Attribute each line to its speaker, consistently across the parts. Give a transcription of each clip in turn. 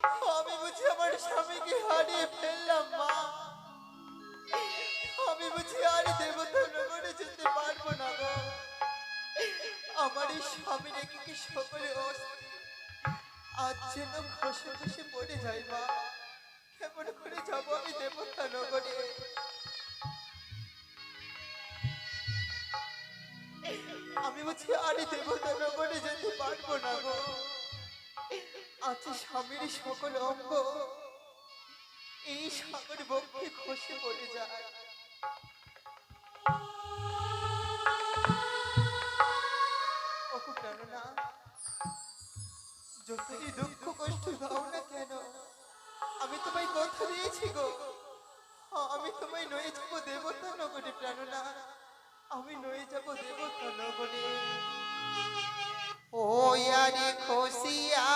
Speaker 1: আমি বুঝি আমার স্বামীকে হারিয়ে ফেললাম, মা। আমি বুঝি আর দেবতা নগরে যেতে পারব না, গো। আমার এই স্বামী রেখে কি সকলে আজ যেন খসে খসে পড়ে যাই মা। কেমন করে যাব আমি দেবতা নগরে? আমি বুঝি আর দেবতা নগরে যেতে পারব না, গো। আছে স্বামীর সকল অঙ্গ। এই সাগর বক্ষে খসে পড়ে যায়। যতই দুঃখ কষ্ট দাও না কেন আমি তোমায় কথা দিয়েছি গো। হ্যাঁ, আমি তোমায় নয়ে যাব দেবতা নগরে প্রাণনা আমি নয়ে যাব দেবতা নগরে। ও ইয়ারে খুশিয়া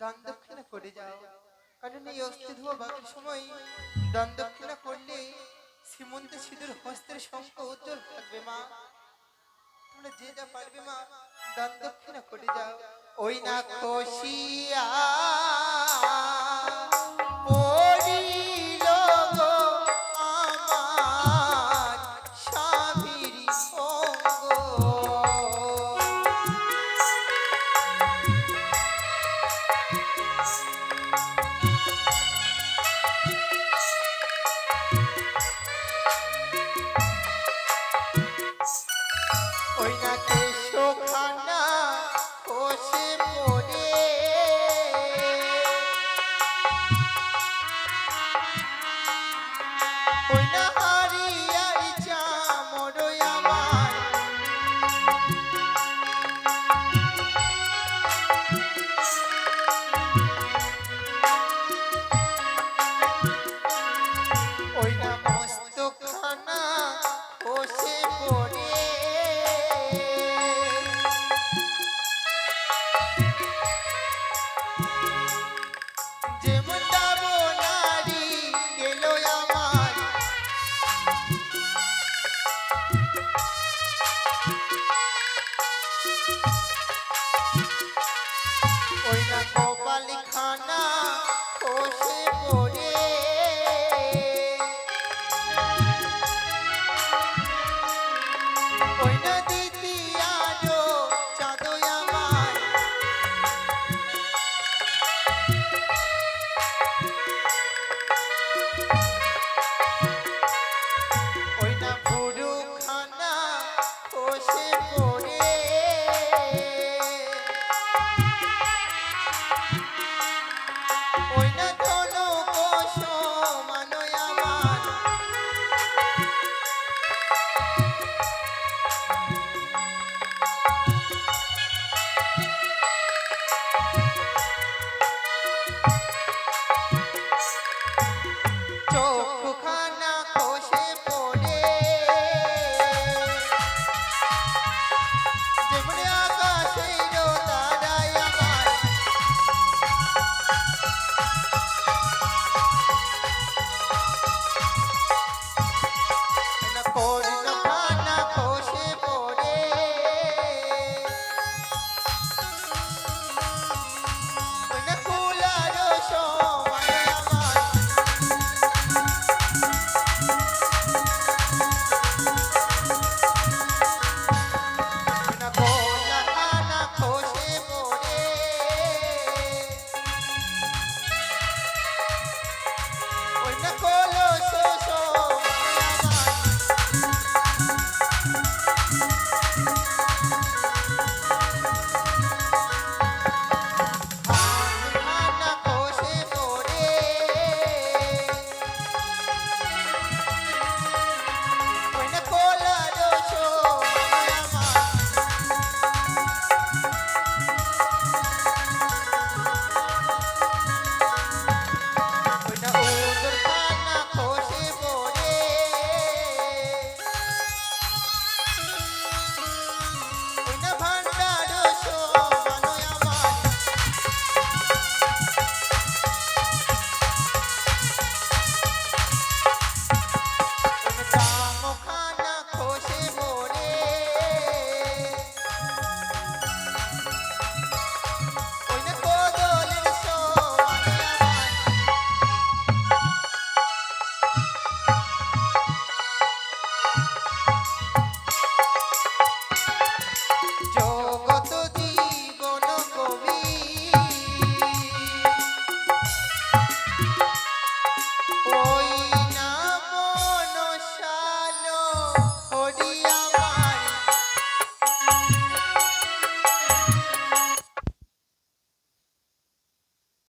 Speaker 1: দান দক্ষিণা করে যাও। কারণ এই অস্থি ধোয়া বাকির সময় দান দক্ষিণা করলে শ্রীমন্ত সিঁদুর হস্তের শঙ্খ উজ্জ্বল থাকবে মা। তোমরা যে যা পারবে মা দান দক্ষিণা করে যাও। ওই না খুশিয়া